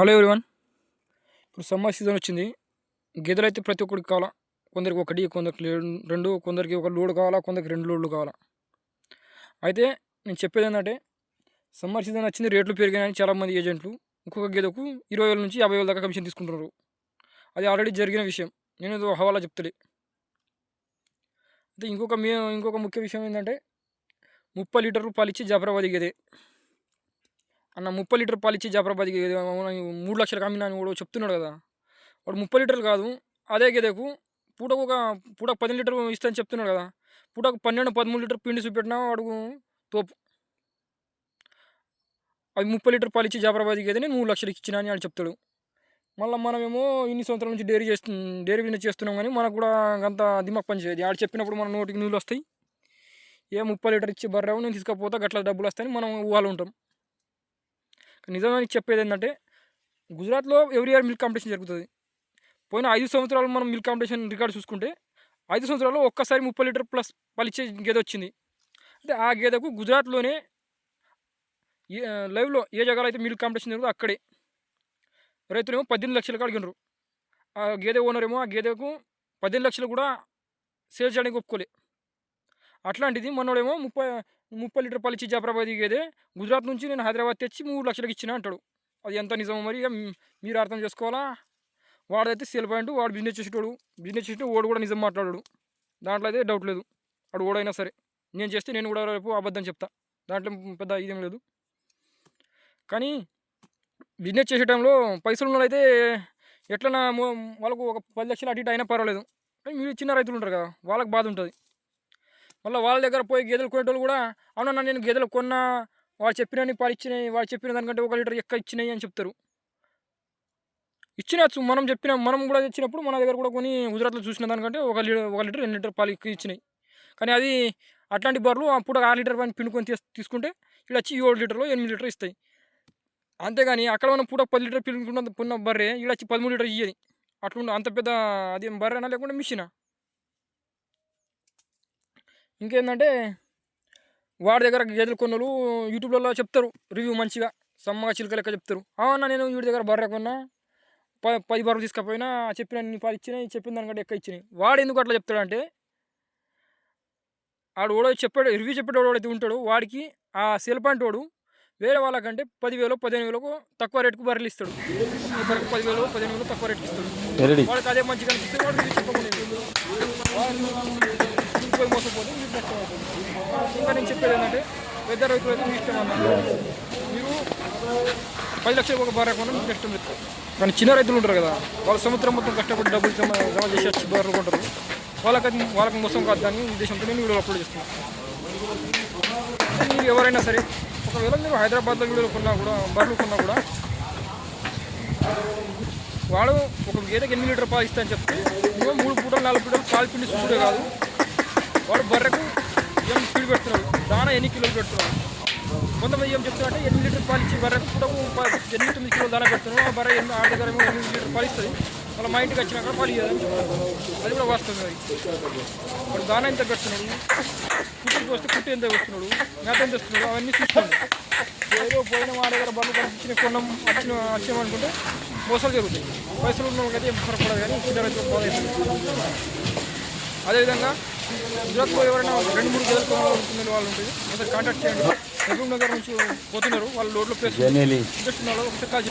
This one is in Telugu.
Hello everyone. ఇప్పుడు సమ్మర్ సీజన్ వచ్చింది. గేదెలు అయితే ప్రతి ఒక్కరికి కావాలా? కొందరికి ఒకటి కొందరికి రెండు కొందరికి ఒక లోడ్ కావాలా? కొందరికి రెండు లోడ్లు కావాలా? అయితే నేను చెప్పేది ఏంటంటే సమ్మర్ సీజన్ వచ్చింది రేట్లు పెరిగాయని చాలామంది ఏజెంట్లు ఇంకొక గేదెకు ఇరవై వేల నుంచి యాభై వేల దాకా కమిషన్ తీసుకుంటున్నారు. అది ఆల్రెడీ జరిగిన విషయం. నేను ఏదో హవాలా చెప్తలే అయితే ఇంకొక మే ఇంకొక ముఖ్య విషయం ఏంటంటే ముప్పై లీటర్లు పాలిచ్చి జాఫరాబాద్ గేదే. అన్న ముప్పై లీటర్ పాలు ఇచ్చి జాఫరాబాద్కి మూడు లక్షలకు అమ్మినా అని కూడా చెప్తున్నాడు కదా. వాడు ముప్పై లీటర్లు కాదు అదే గేదెకు పూటకు ఒక పూటకు పది లీటర్ ఇస్తాను చెప్తున్నాడు కదా. పూటకు పన్నెండు పదమూడు లీటర్ పిండి చూపెట్టినా వాడు తోపు. అవి ముప్పై లీటర్ పాలు ఇచ్చి అయితే నేను మూడు లక్షలకి ఇచ్చిన అని వాడు చెప్తాడు. మళ్ళీ మనమేమో ఇన్ని సంవత్సరాల నుంచి డైరీ చేస్తు డైరీ బిజినెస్ చేస్తున్నాం కానీ మనకు కూడా అంత దిమాగ్ పని చేయదు. ఆడు చెప్పినప్పుడు మన నోటికి నీళ్ళు వస్తాయి. ఏ ముప్పై లీటర్ ఇచ్చి బర్రావు నేను తీసుకపోతా గట్ల డబ్బులు వస్తాయని మనం ఊహాలు ఉంటాం. నిజమని చెప్పేది ఏంటంటే గుజరాత్లో ఎవ్రీ ఇయర్ మిల్క్ కాంపిటీషన్ జరుగుతుంది. పోయిన ఐదు సంవత్సరాలు మనం మిల్క్ కాంపిటీషన్ రికార్డు చూసుకుంటే ఐదు సంవత్సరాల్లో ఒక్కసారి ముప్పై లీటర్ ప్లస్ పలిచే గేదె వచ్చింది. అంటే ఆ గేదెకు గుజరాత్లోనే ఏ- లైవ్లో ఏ జగాలో అయితే మిల్క్ కాంపిటీషన్ జరుగుతుందో అక్కడే. రైతులేమో పద్దెనిమిది లక్షలకు అడిగినారు ఆ గేదె ఓనర్ ఏమో ఆ గేదెకు పద్దెనిమిది లక్షలు కూడా సేల్ చేయడానికి ఒప్పుకోలే. అట్లాంటిది మనోడేమో ముప్పై ముప్పై లీటర్ పాలు ఇచ్చి జాఫరాబాద్ దిగేదే గుజరాత్ నుంచి నేను హైదరాబాద్ తెచ్చి మూడు లక్షలకు ఇచ్చిన అంటాడు. అది ఎంత నిజమో మరి మీరు అర్థం చేసుకోవాలా? వాడైతే సేల్ పాయింట్ వాడు బిజినెస్ చేసేటోడు. బిజినెస్ చేసి వాడు కూడా నిజం మాట్లాడాడు. దాంట్లో అయితే డౌట్ లేదు. వాడు ఓడైనా సరే. నేను చేస్తే నేను కూడా రేపు అబద్ధం చెప్తా. దాంట్లో పెద్ద ఇదేం లేదు. కానీ బిజినెస్ చేసే టైంలో పైసలు అయితే ఎట్లన్నా వాళ్ళకు ఒక పది లక్షలు అటు ఇటు అయినా పర్వాలేదు. కానీ మీరు చిన్న రైతులు ఉంటారు కదా వాళ్ళకి బాధ ఉంటుంది. మళ్ళీ వాళ్ళ దగ్గర పోయి గేదెలు కొనేటోళ్ళు కూడా అవునన్నా నేను గేదెలు కొన్నా వాడు చెప్పినని పాలు ఇచ్చినాయి వాడు చెప్పిన దానికంటే ఒక లీటర్ ఎక్క ఇచ్చినాయి అని చెప్తారు. ఇచ్చినచ్చు మనం చెప్పిన మనం కూడా ఇచ్చినప్పుడు మన దగ్గర కూడా కొన్ని గుజరాత్లో చూసిన దానికంటే ఒక లీటర్ ఒక లీటర్ రెండు లీటర్ పాలు ఇచ్చినాయి. కానీ అది అట్లాంటి బర్రెలు అప్పుడు ఆరు లీటర్ పైన పిండుకొని తీస్ తీసుకుంటే ఇలా వచ్చి ఏడు లీటర్లు ఎనిమిది లీటర్ ఇస్తాయి. అంతేగాని అక్కడ ఉన్న పూట పది లీటర్ పిండుకున్న పున్న బర్రె ఇలా వచ్చి పదమూడు లీటర్ ఇయ్యది. అట్లా అంత పెద్ద అది బర్రెనా లేకుంటే మిషనా? ఇంకేంటంటే వాడి దగ్గర గేదెలు కొన్నలు యూట్యూబ్లలో చెప్తారు రివ్యూ మంచిగా సమ్మగా చిలుక లెక్క చెప్తారు. అవునా నేను వీడి దగ్గర బర్రె కొన్నా ప పది బర్రెలు తీసుకపోయినా చెప్పిన నీ పాలు ఇచ్చినాయి చెప్పిన దానికంటే ఎక్క ఇచ్చినాయి. వాడు ఎందుకు అట్లా చెప్తాడంటే ఆడు ఓడో చెప్పాడు రివ్యూ చెప్పేటోడు ఎవడైతే ఉంటాడు వాడికి ఆ సెల్ పాయింట్ వాడు వేరే వాళ్ళకంటే పదివేలు పదిహేను వేలకు తక్కువ రేటుకు బర్రెలు ఇస్తాడు. పదివేలు పదిహేను వేలు తక్కువ రేటుకి ఇస్తాడు. వాడికి అదే మంచిగా వాడు రివ్యూ చెప్పకుండా పోయి మోసపోతే మీకు నష్టం అవుతుంది ఇంకా నేను చెప్పేది ఏంటంటే పెద్ద రైతులు అయితే మీ ఇష్టం అన్నారు మీరు పది లక్షలు ఒక బర్రె కొన్నా మీకు నష్టం లేదు. కానీ చిన్న రైతులు ఉంటారు కదా వాళ్ళు సముద్రం మొత్తం కష్టపడి డబ్బులు జమ జమ చేసి వచ్చి బర్రెలు కొంటారు. వాళ్ళకి అది వాళ్ళకి మోసం కాదు. దాన్ని ఉద్దేశంతో నేను వీడియో అప్లోడ్ చేస్తున్నాను మీరు ఎవరైనా సరే ఒకవేళ మీరు హైదరాబాద్లో వీడియోలు కొన్నా కూడా బర్రెలు కొన్నా కూడా వాడు ఒక గేదెకి ఎనిమిది లీటర్ పాలు ఇస్తా అని చెప్తే మూడు పూటలు నాలుగు పూటలు పాలు పిండి చూడే కాదు. వాడు బర్రెకు ఏం స్పీడ్ పెడుతున్నాడు? దానా ఎన్ని కిలోలు పెడుతున్నాడు? కొంతమంది ఏం చెప్తున్నారంటే ఎనిమిది లీటర్ పాలు ఇచ్చి బర్రెకు పూటకు ఎనిమిది తొమ్మిది కిలోలు దానా పెడుతున్నాడు. ఆ బర్రె ఎనిమిది ఆరు దగ్గర ఏమో ఎనిమిది లీటర్ పాలు ఇస్తుంది వాళ్ళ మా ఇంటికి వచ్చినాక పాలు ఇవ్వదని చెప్తారు అది కూడా వాస్తవం అది. వాడు దానా ఎంత పెడుతున్నాడు? కుట్టుకు వస్తే కుట్టు ఎంత వస్తున్నాడు మేత ఎంత వస్తున్నాడు అవన్నీ చూసుకోండి. ఏదో పోయిన మా దగ్గర బండ్లు కనిపించిన కొన్నాం వచ్చిన వచ్చామనుకుంటే మోసాలు జరుగుతాయి. పైసలు ఉన్న వాళ్ళకైతే ఏం ఫరపడదు కానీ చిన్న రైతులకు బాగా అదేవిధంగా గుజరాత్లో ఎవరైనా రెండు మూడు గదులు కొనాలనుకునే వాళ్ళు ఉంటుంది ఒకసారి కాంటాక్ట్ చేయండి. నగర్ నుంచి పోతున్నారు. వాళ్ళు లోడ్లో ప్లేస్ ఇంట్రెస్ట్ ఉన్న వాళ్ళు ఒకసారి.